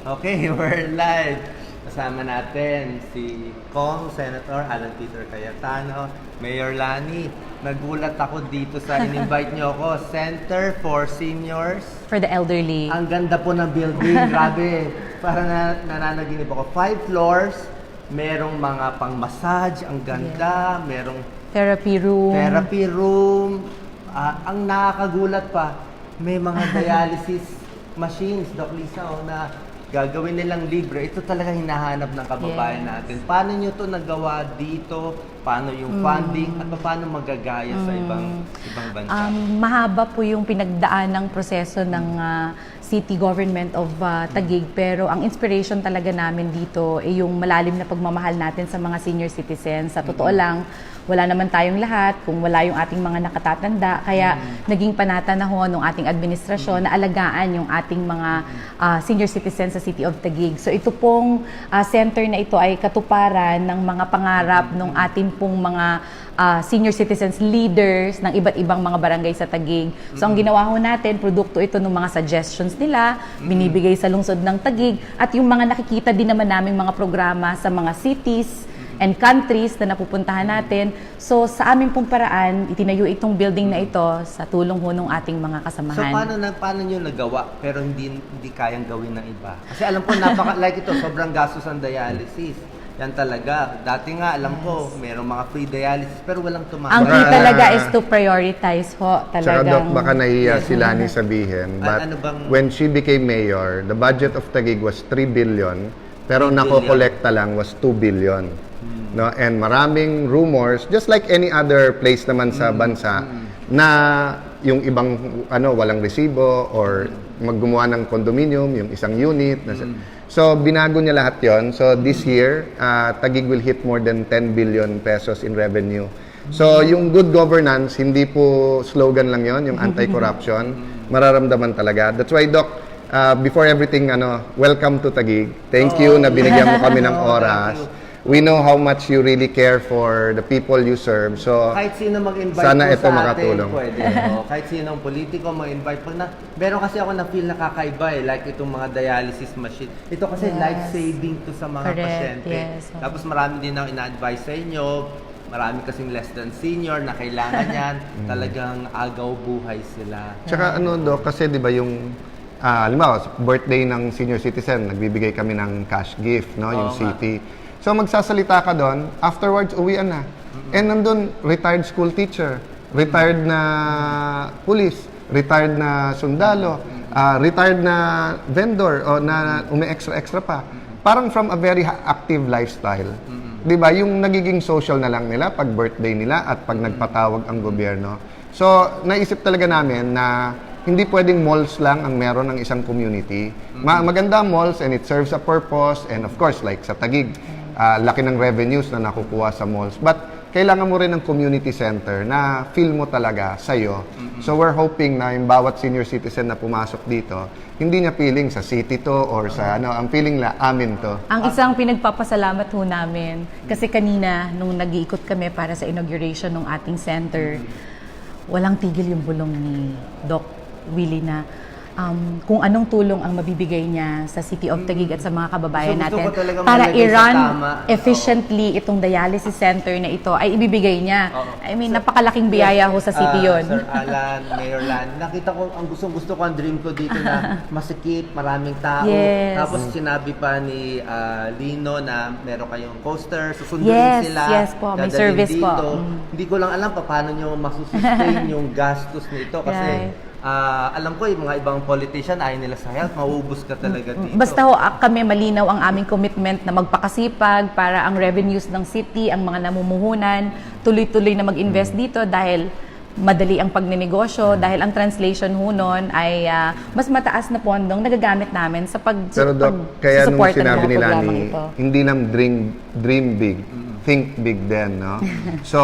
Okay, we're live. Kasama natin si Kong Senator Alan Peter Cayetano, Mayor Lani. Nagulat ako dito sa in-invite niyo ako, Center for Seniors. For the elderly. Ang ganda po ng building, grabe. Parang na, nananaginip ako. Five floors, merong mga pang-massage, ang ganda, merong Therapy room. therapy room. Ah, ang nakakagulat pa, may mga dialysis machines, Doc Lisa, oh, na gagawin nilang libre. Ito talaga hinahanap ng kababayan Yes. natin. Paano nyo to nagawa dito? Paano yung funding? At paano magagaya sa ibang ibang bansa? Um, mahaba po yung pinagdaan ng proseso ng ah, City Government of ah, Taguig pero ang inspiration talaga namin dito ay yung malalim na pagmamahal natin sa mga senior citizens. Sa totoo lang, wala naman tayong lahat kung wala yung ating mga nakatatanda. Kaya naging panatanahon ng ating administrasyon na alagaan yung ating mga ah, senior citizens sa City of Taguig. So ito pong ah, center na ito ay katuparan ng mga pangarap ng ating pong mga ah, senior citizens leaders ng iba't ibang mga barangay sa Taguig. So ang ginawa ho natin, produkto ito ng mga suggestions nila, binibigay sa lungsod ng Taguig at yung mga nakikita din naman naming mga programa sa mga cities and countries na napupuntahan natin. So sa aming pong paraan, itinayo itong building na ito sa tulong ho ng ating mga So kasamahan. paano na paano niyo nagawa pero hindi hindi kayang gawin ng iba? Kasi alam ko napaka like ito sobrang gastos ang dialysis. Yan talaga. Dati nga alam ko merong mga free dialysis pero walang tumatanggap. ang key talaga is to prioritize ho Tsaka talagang. Doc, baka nahiya Yes. si Lani sabihin, but ano bang- when she became mayor, the budget of Taguig was 3 billion, 3 pero nako-kolekta lang was 2 billion. No? And maraming rumors, just like any other place naman sa bansa, na yung ibang ano walang resibo or maggumawa ng condominium, yung isang unit. Na, So, binago niya lahat yon So, this year, uh, Taguig will hit more than 10 billion pesos in revenue. So, yung good governance, hindi po slogan lang yon yung anti-corruption. Mararamdaman talaga. That's why, Doc, uh, before everything, ano, welcome to Taguig. Thank you na binigyan mo kami ng oras. We know how much you really care for the people you serve. So, kahit sino mag-invite po Sana ito sa makatulong. atin, pwede. oh. kahit sinong politiko mag-invite. Pag na, meron kasi ako na-feel nakakaiba eh, like itong mga dialysis machine. Ito kasi Yes. life-saving to sa mga Correct, pasyente. yes. Tapos marami din ako ina-advise sa inyo, marami kasing less than senior na kailangan yan. Talagang agaw buhay sila. Tsaka ano do kasi 'di ba yung ah halimbawa, birthday ng senior citizen, nagbibigay kami ng cash gift, no, yung Oo nga. city. So magsasalita ka doon, afterwards uwian na. And nandun retired school teacher, retired na police, retired na sundalo, ah, retired na vendor o na umi-extra extra pa. Parang from a very active lifestyle. 'Di ba? Yung nagiging social na lang nila pag birthday nila at pag nagpatawag ang gobyerno. So, naisip talaga namin na hindi pwedeng malls lang ang meron ng isang community. Ma- maganda malls and it serves a purpose and of course like sa Tagig, ah, laki ng revenues na nakukuha sa malls. But kailangan mo rin ng community center na feel mo talaga sa'yo. So we're hoping na yung bawat senior citizen na pumasok dito, hindi niya feeling sa city to or sa ano, ang feeling la amin to. Ang isang pinagpapasalamat ho namin, kasi kanina nung nag-iikot kami para sa inauguration ng ating center, walang tigil yung bulong ni Doc Willie na um, kung anong tulong ang mabibigay niya sa City of Taguig at sa mga kababayan gusto natin para i-run efficiently itong dialysis center na ito ay ibibigay niya. Oo. I mean, napakalaking biyaya ho sa city Ah, yon. Sir Alan, Mayor Lan, nakita ko, ang gustong gusto ko, ang dream ko dito na masikip, maraming tao. Yes. Tapos sinabi pa ni ah, Lino na meron kayong coaster, susunduin Yes, sila. yes po, may service po. dito. Mm. Hindi ko lang alam pa paano nyo masusustain yung gastos nito kasi Right. Ah, alam ko yung mga ibang politician ayaw nila sa health, mauubos ka talaga dito. Basta ho, ah, kami malinaw ang aming commitment na magpakasipag para ang revenues ng city, ang mga namumuhunan, tuloy-tuloy na mag-invest dito dahil madali ang pagnenegosyo, dahil ang translation ho nun ay ah, mas mataas na pondong nagagamit namin sa pag Pero Doc, kaya nung sinabi nila ni, hindi lang dream, dream big, think big din, no? so,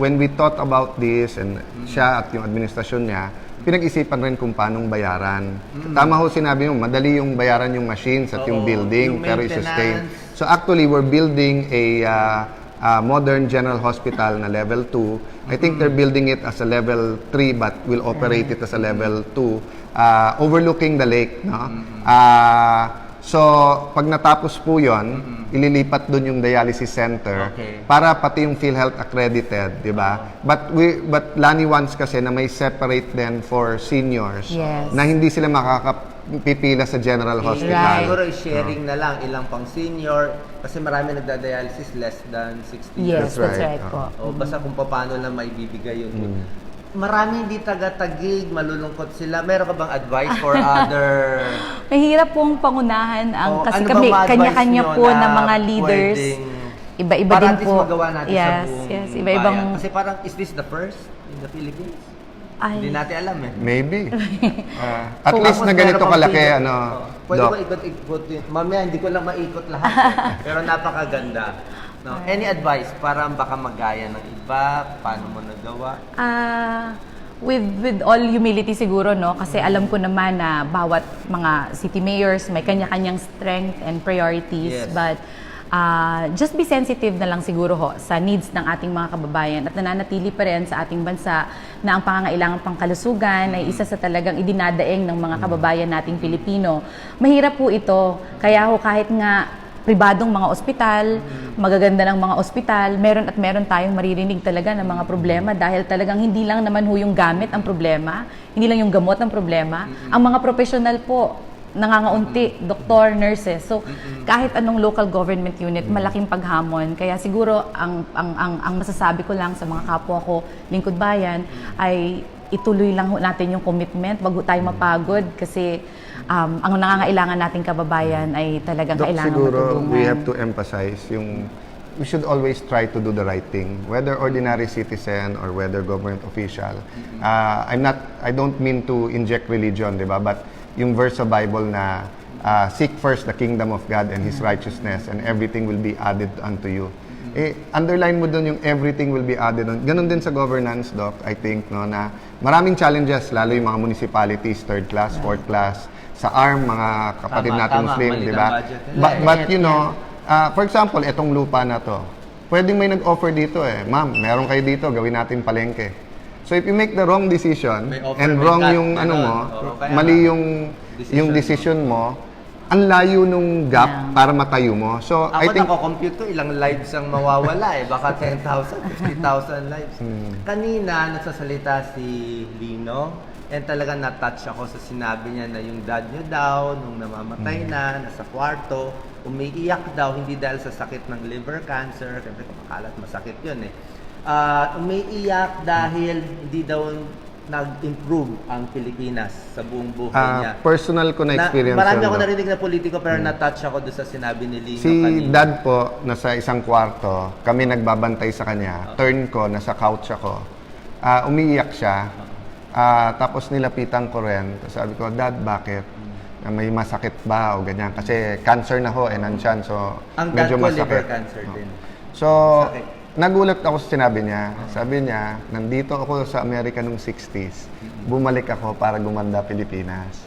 when we thought about this, and siya at yung administrasyon niya, pinag-isipan rin kung paanong bayaran. Tama ho sinabi mo, madali yung bayaran yung machines at yung Oo, building, yung pero i-sustain. maintenance. So actually, we're building a uh, uh, modern general hospital na level 2. I think they're building it as a level 3 but will operate it as a level 2 uh, overlooking the lake, no? Uh, So, pag natapos po yon, ililipat doon yung dialysis center Okay. para pati yung PhilHealth accredited, di ba? But we but Lani wants kasi na may separate din for seniors Yes. na hindi sila makakapipila sa general hospital. Right. Siguro i-sharing na lang ilang pang senior kasi marami nagda-dialysis less than 60 Yes, years. that's, right. right po. O basta kung paano lang maibibigay yun. Marami hindi taga-tagig, malulungkot sila. Meron ka bang advice for other... Mahirap pong pangunahan ang O, kasi ano kami kanya-kanya po na ng mga leaders. pwedeng- Iba-iba para din po. magawa natin yes, sa buong yes, iba-ibang bayan. Kasi parang, is this the first in the Philippines? Ay. Hindi natin alam eh. Maybe. Ah, at Kung least na ganito kalaki, video. ano, Oo. Pwede Doc. ko ikot-ikot. Mamaya, hindi ko lang maikot lahat. eh. Pero napakaganda. No? Any advice para baka magaya ng iba? Paano mo nagawa? Ah, with with all humility siguro no kasi alam ko naman na bawat mga city mayors may kanya-kanyang strength and priorities Yes. but ah, just be sensitive na lang siguro ho sa needs ng ating mga kababayan at nananatili pa rin sa ating bansa na ang pangangailangan pang kalusugan ay isa sa talagang idinadaing ng mga kababayan nating Pilipino. Mahirap po ito kaya ho kahit nga pribadong mga ospital, magaganda ng mga ospital, meron at meron tayong maririnig talaga ng mga problema dahil talagang hindi lang naman ho yung gamit ang problema, hindi lang yung gamot ang problema, ang mga professional po nangangaunti, doktor, nurses. So, kahit anong local government unit, malaking paghamon. Kaya siguro, ang, ang, ang, ang masasabi ko lang sa mga kapwa ko, lingkod bayan, ay ituloy lang natin yung commitment, wag tayo mapagod kasi um, ang nangangailangan nating kababayan ay talagang Doc, kailangan siguro matulungan. we have to emphasize yung we should always try to do the right thing whether ordinary citizen or whether government official. Uh, I'm not I don't mean to inject religion di ba? But yung verse sa Bible na uh, seek first the kingdom of God and His righteousness and everything will be added unto you eh, underline mo doon yung everything will be added on. Ganon din sa governance, Doc, I think, no, na maraming challenges, lalo yung mga municipalities, third class, fourth class, sa ARM, mga kapatid Tama, natin tama. Muslim, di ba? But, but you know, ah, for example, itong lupa na to, pwedeng may nag-offer dito eh, ma'am, meron kayo dito, gawin natin palengke. So if you make the wrong decision offer, and wrong cut, yung ano mo, kaya mali yung Decision yung mo. decision mo, ang layo nung gap para matayo mo. So I Ako think nako-compute ko ilang lives ang mawawala eh. Baka 10,000, 50,000 lives. Hmm. Kanina, nagsasalita si Lino and talagang na-touch ako sa sinabi niya na yung dad niyo daw, nung namamatay Hmm. na, nasa kwarto, umiiyak daw, hindi dahil sa sakit ng liver cancer, kasi kumakalat, masakit yun eh. Ah, umiiyak dahil hindi daw nag-improve ang Pilipinas sa buong buhay ah, niya. personal ko na experience marami yun, ako narinig na politiko pero na-touch ako doon sa sinabi ni Lino Si kanina. dad po, nasa isang kwarto, kami nagbabantay sa kanya. Turn ko, nasa couch ako. Ah, umiiyak siya. Ah, tapos nilapitan ko rin. Sabi ko, Dad, bakit? Ah, may masakit ba o ganyan? Kasi cancer na ho, eh, nandyan. So, Ang dad medyo ko liver masakit. cancer Oh. din. So, Sakit. Nagulat ako sa sinabi niya. Sabi niya, nandito ako sa Amerika nung 60s. Bumalik ako para gumanda Pilipinas.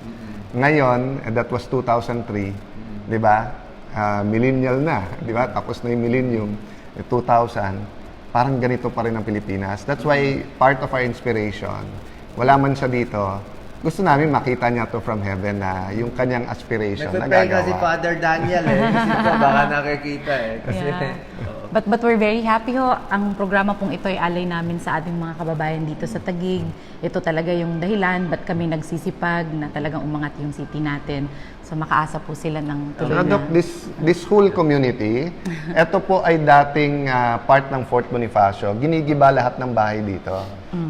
Ngayon, eh, that was 2003, di ba? Ah, millennial na, di ba? Tapos na yung millennium, eh, 2000. Parang ganito pa rin ang Pilipinas. That's why part of our inspiration, wala man siya dito, gusto namin makita niya to from heaven na yung kanyang aspiration na Nagpe-pray si gagawa. Father Daniel eh. Kasi baka nakikita eh. Kasi, Yeah. But but we're very happy ho. Ang programa pong ito ay alay namin sa ating mga kababayan dito sa Taguig. Ito talaga yung dahilan ba't kami nagsisipag na talagang umangat yung city natin. So makaasa po sila ng tuloy na. This, this whole community, ito po ay dating ah, part ng Fort Bonifacio. Ginigiba lahat ng bahay dito.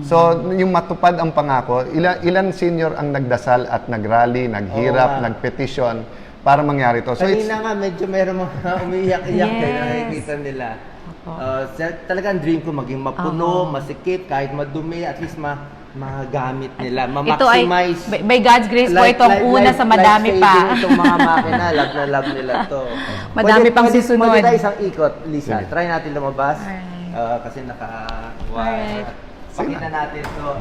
So, yung matupad ang pangako, ilan, ilan senior ang nagdasal at nagrally, naghirap, Oo nga. nagpetisyon para mangyari to. So, it's, Kanina nga medyo meron mga umiiyak-iyak eh, Yes. nakikita nila. Opo. Uh, talagang dream ko maging mapuno, masikip, kahit madumi, at least ma magamit nila, ito ay, ma-maximize. by, by God's grace po, ito ang una sa madami pa. Itong mga makina, love na love nila to. Madami pang pwede, susunod. Pwede tayo isang ikot, Lisa. Sige. Try natin lumabas. Alright. Uh, kasi naka... Alright. Pakita natin to.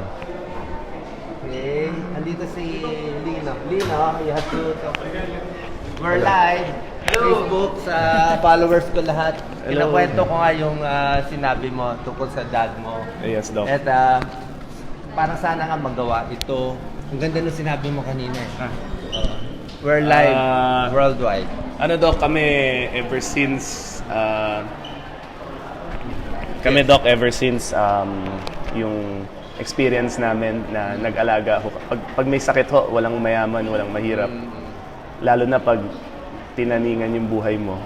Okay. Andito si Lino. Lino, you have to talk. We're live. Facebook sa followers ko lahat. Hello. Kinakwento ko nga yung ah, sinabi mo tungkol sa dad mo. Yes, Doc. At ah, parang sana nga magawa ito. Ang ganda nung sinabi mo kanina eh. Ah. Uh, We're live Ah. worldwide. Ano daw kami ever since ah, kami doc ever since um, yung experience namin na nag-alaga ako. Pag, pag may sakit ho, walang mayaman, walang mahirap. Lalo na pag tinaningan yung buhay mo.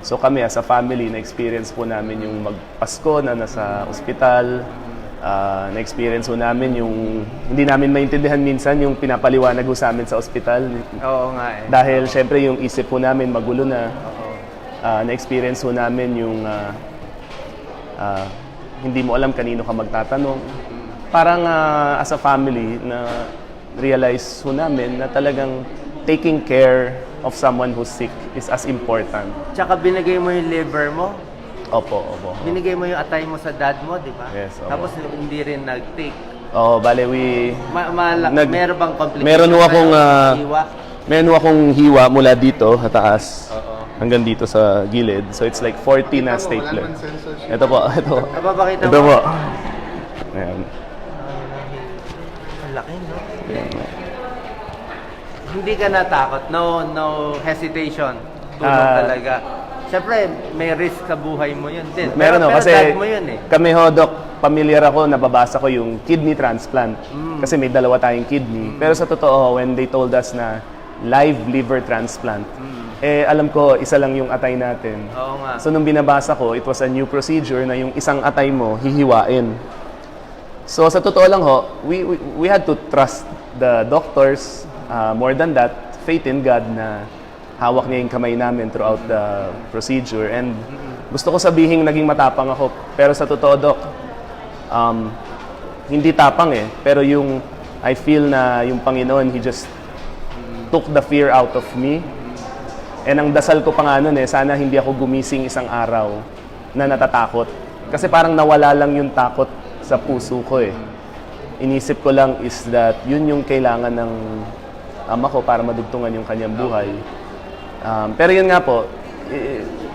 So kami as a family, na-experience po namin yung magpasko na nasa ospital. Ah, na-experience po namin yung hindi namin maintindihan minsan yung pinapaliwanag ho sa amin sa ospital. Oo nga eh. Dahil syempre yung isip po namin magulo na. Ah, na-experience po namin yung ah, ah, hindi mo alam kanino ka magtatanong. Parang ah, as a family na realize po namin na talagang taking care of someone who's sick is as important. Tsaka binigay mo yung liver mo. Opo, opo. Binigay mo yung atay mo sa dad mo, di ba? Yes, oo. Tapos hindi rin nag-take. Oo, bale we Ma- ma- Nag- meron bang complication? Meron ho akong ah, Iwa? meron ho akong hiwa mula dito sa taas Oo. hanggang dito sa gilid. So it's like 40 na stapler. Ito po, ito. Napapakita Ito mo? po. Ayan. Ang laki, no? Hindi ka natakot. No, no hesitation. Tulong Ah. talaga. Siyempre, may risk sa buhay mo yun din. Meron pero, pero kasi mo yun eh. kami ho, Doc, familiar ako, nababasa ko yung kidney transplant. Mm. Kasi may dalawa tayong kidney. Pero sa totoo, when they told us na live liver transplant, eh alam ko, isa lang yung atay natin. Mm. Oo nga. So nung binabasa ko, it was a new procedure na yung isang atay mo, hihiwain. So sa totoo lang ho, we, we, we had to trust the doctors. Uh, more than that, faith in God na hawak niya yung kamay namin throughout the procedure. And gusto ko sabihin naging matapang ako. Pero sa totoo, Doc, um, hindi tapang eh. Pero yung, I feel na yung Panginoon, He just took the fear out of me. And ang dasal ko pa nga nun eh, sana hindi ako gumising isang araw na natatakot. Kasi parang nawala lang yung takot sa puso ko eh. Inisip ko lang is that yun yung kailangan ng ama ko para madugtungan yung kanyang buhay. Um, pero yun nga po,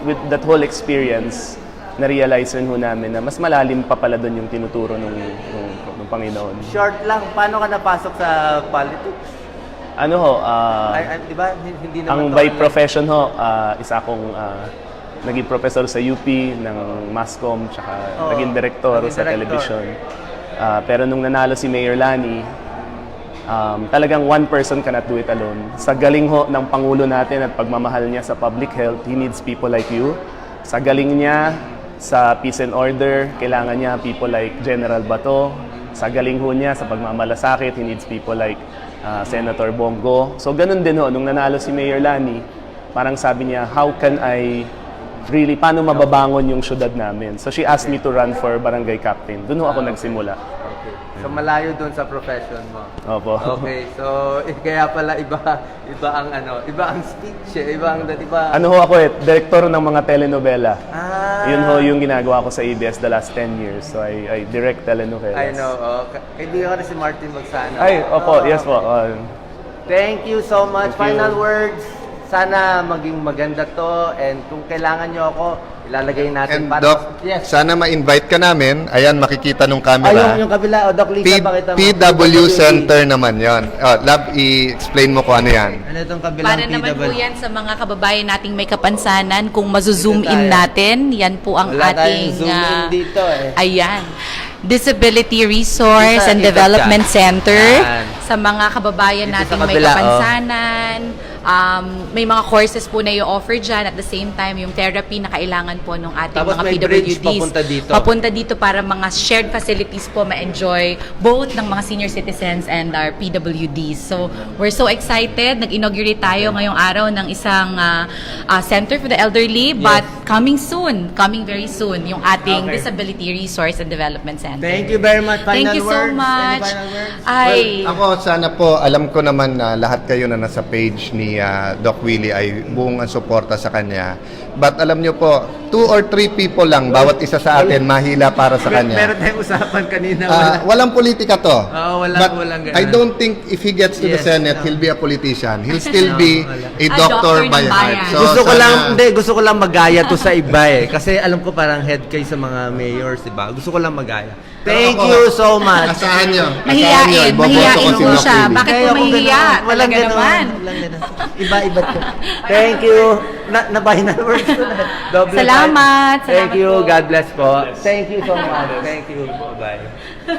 with that whole experience, na-realize rin ho namin na mas malalim pa pala doon yung tinuturo ng, ng, ng Panginoon. Short lang, paano ka napasok sa politics? Ano ho, ah, ay, ay, di ba? Hin- Hindi naman Ang to by ano- profession ho, ah, isa akong ah, naging professor sa UP ng Mascom, tsaka Oo, naging director naging sa director. television. Ah, pero nung nanalo si Mayor Lani, um, talagang one person cannot do it alone. Sa galing ho ng Pangulo natin at pagmamahal niya sa public health, he needs people like you. Sa galing niya sa peace and order, kailangan niya people like General Bato. Sa galing ho niya sa pagmamalasakit, he needs people like ah, Senator Bongo. So ganun din ho, nung nanalo si Mayor Lani, parang sabi niya, how can I really, paano mababangon yung syudad namin? So she asked me to run for barangay captain. Doon ho ako nagsimula. So malayo doon sa profession mo. Opo. Okay, so eh, kaya pala iba iba ang ano, iba ang speech, eh, iba ang iba. Ano ho ako eh, director ng mga telenovela. Ah, Yun ho yung ginagawa ko sa ABS the last 10 years. So I, I direct telenovelas. I know. Oh, ka- kaibigan ko si Martin Magsano. Ay, Oh, opo, yes po. Uh, Thank you so much. Thank you. Final words. Sana maging maganda to and kung kailangan nyo ako, ilalagay natin And para Doc, Yes. sana ma-invite ka namin. Ayan, makikita nung Ay, camera. yung, yung kabila, oh, Doc Lisa, P- pakita mo. PW Center naman yon. Oh, lab, i-explain mo kung ano yan. Ano itong kabilang Para naman po PW? yan sa mga kababayan nating may kapansanan, kung mazo-zoom Dito in tayo. natin, yan po ang Wala tayong ating... zoom in ah, dito eh. Ayan. Disability Resource Kita- and kita Development dyan. Center Yan. sa mga kababayan Dito sa nating may kabila, oh. kapansanan. Um, may mga courses po na i-offer dyan at the same time yung therapy na kailangan po ng ating Tapos mga may PWDs. bridge papunta dito. Papunta dito para mga shared facilities po ma-enjoy both ng mga senior citizens and our PWDs. So, we're so excited. Nag-inaugurate tayo ngayong araw ng isang ah, ah, center for the elderly but coming soon, coming very soon, yung ating Okay. Disability Resource and Development Center. Thank you very much. Final Thank you so words. Any much. final words? Ay, Ako, sana po, alam ko naman na lahat kayo na nasa page ni ah, Doc Willie ay buong ang suporta sa kanya. But alam nyo po, two or three people lang, bawat isa sa atin, mahila para sa Mer- Meron kanya. tayong usapan kanina. Ah, wala. walang politika to. Oo, walang- But walang ganun. I don't think if he gets to the Yes, Senate, no. he'll be a politician. He'll still No, be wala. a A doctor doctor by ng heart. bayan. So, gusto ko sana- lang, hindi, gusto ko lang magaya to sa iba eh. Kasi alam ko parang head kayo sa mga mayors, di ba? Gusto ko lang magaya. Thank ako, you so much. Asahan nyo. asahan nyo, mahihiyain, iboboto ko mahihiyain si po Doc siya. Willie. Bakit Kaya po ganun. mahihiya? Walang Talaga ganun. naman. Walang ganun. Iba-iba to. Thank you. Na, nabahin na words ko na. Salamat. Thank Salamat you. po. God bless po. Thank you so much. Thank you. Bye-bye.